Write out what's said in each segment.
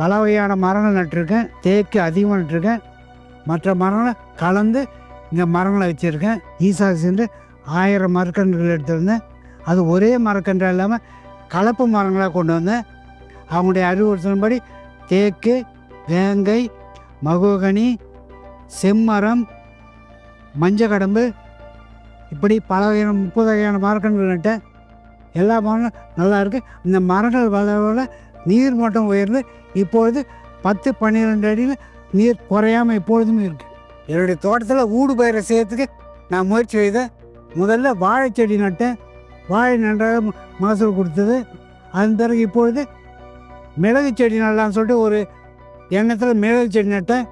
பல வகையான மரங்கள் நட்டிருக்கேன். தேக்கு அதிகமாக நட்டிருக்கேன். மற்ற மரங்களை கலந்து இங்கே மரங்களை வச்சுருக்கேன். ஈசா சென்று ஆயிரம் மரக்கன்றுகள் எடுத்திருந்தேன். அது ஒரே மரக்கன்று இல்லாமல் கலப்பு மரங்களாக கொண்டு வந்தேன். அவங்களுடைய அறிவுறுத்தலின்படி தேக்கு வேங்கை மகோகனி செம்மரம் மஞ்சக்கடம்பு இப்படி பல வகையான முப்பது வகையான மரக்கன்றுகள் நட்டேன். எல்லா மரங்களும் நல்லா இருக்குது இந்த மரங்கள் வளர வளர நீர் மட்டம் உயர்ந்து இப்பொழுது பத்து பன்னிரெண்டு அடியில் நீர் குறையாமல் இப்பொழுதுமே இருக்குது என்னுடைய தோட்டத்தில் ஊடு பயிரை செய்யறதுக்கு நான் முயற்சி செய்தேன். முதல்ல வாழைச்செடி நட்டேன். வாழை நன்றாக ம- மகசூல் கொடுத்தது. அதன் பிறகு இப்பொழுது மிளகு செடி நடலாம்னு சொல்லிட்டு ஒரு எண்ணத்தில் மிளகு செடி நட்டேன்.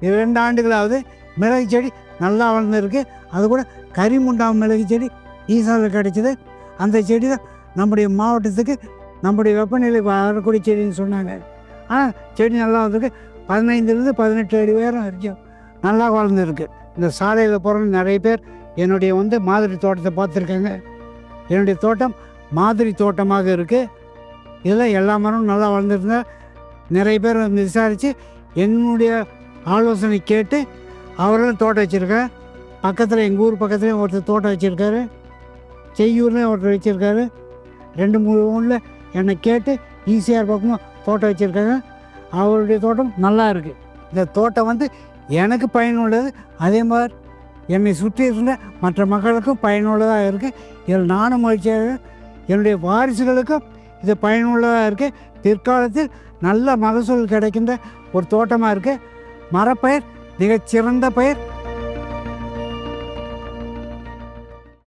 இரண்டு ஆண்டுகளாவது மிளகு செடி நல்லா வளர்ந்துருக்கு. அது கூட கரிமுண்டாம் மிளகு செடி ஈசாவில் கிடைச்சிது. அந்த செடி தான் நம்முடைய மாவட்டத்துக்கு நம்முடைய வெப்பநிலை வரக்கூடிய செடின்னு சொன்னாங்க. ஆனால் செடி நல்லா வந்திருக்கு. பதினைந்துலேருந்து பதினெட்டு அடி உயரம் வரைக்கும் நல்லா வளர்ந்துருக்கு. இந்த சாலையில் போகிறவங்க நிறைய பேர் என்னுடைய வந்து மாதிரி தோட்டத்தை பார்த்துருக்காங்க. என்னுடைய தோட்டம் மாதிரி தோட்டமாக இருக்குது இதில் எல்லா மரமும் நல்லா வளர்ந்துருந்தா நிறைய பேர் வந்து விசாரித்து என்னுடைய ஆலோசனை கேட்டு அவர்களும் தோட்டம் வச்சுருக்கேன் பக்கத்தில் எங்கள் ஊர் பக்கத்துலேயும் ஒருத்தர் தோட்டம் வச்சுருக்காரு. செய்யூர்லேயும் ஒருத்தர் வச்சுருக்காரு. ரெண்டு மூணு ஊரில் என்னை கேட்டு ஈஸியாக பக்கமாக தோட்டம் வச்சுருக்காங்க. அவருடைய தோட்டம் நல்லா இருக்குது இந்த தோட்டம் வந்து எனக்கு பயனுள்ளது. அதே மாதிரி என்னை சுற்றி இருந்த மற்ற மக்களுக்கும் பயனுள்ளதாக இருக்குது இதில் நானும் மகிழ்ச்சியாக என்னுடைய வாரிசுகளுக்கும் இது பயனுள்ளதாக இருக்குது பிற்காலத்தில் நல்ல மகசூல் கிடைக்கின்ற ஒரு தோட்டமாக இருக்குது மரப்பயிர் மிகச்சிறந்த பயிர்.